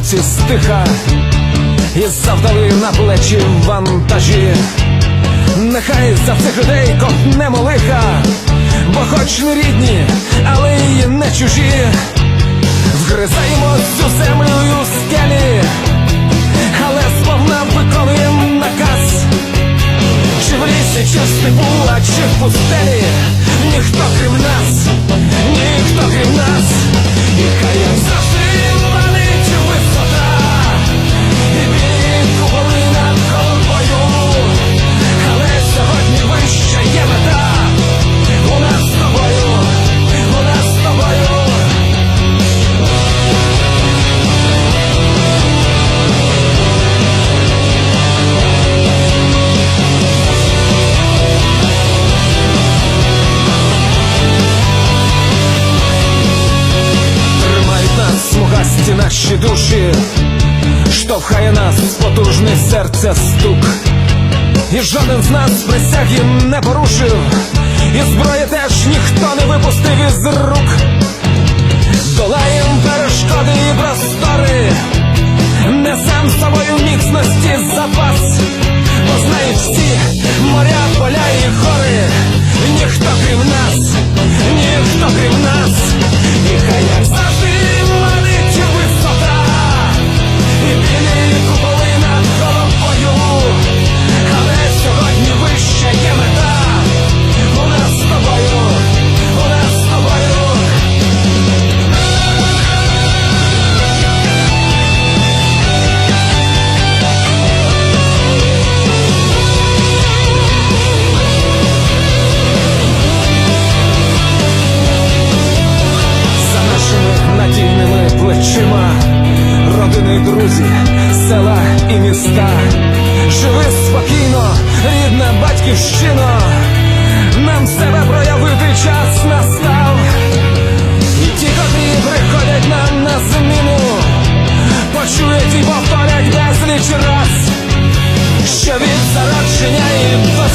хлопці стиха, і завдали на плечі вантажі. Нехай за цих людей ковтнемо лиха, бо хоч не рідні, але й не чужі. Вгризаємо цю землю у скелі, але сповна виконуємо наказ. Чи в лісі, чи в степу, а чи в пустелі Ніхто крім нас, ніхто крім нас І хай завжди штовхає нас потужний серця стук. І жоден з нас присяг їм не порушив, і зброї теж ніхто не випустив із рук. Плечима, родини, й друзі, села і міста. Живи спокійно, рідна батьківщина, нам себе проявити час настав. І ті, котрі приходять нам на зміну, почують і повторять безліч раз, що від зародження і до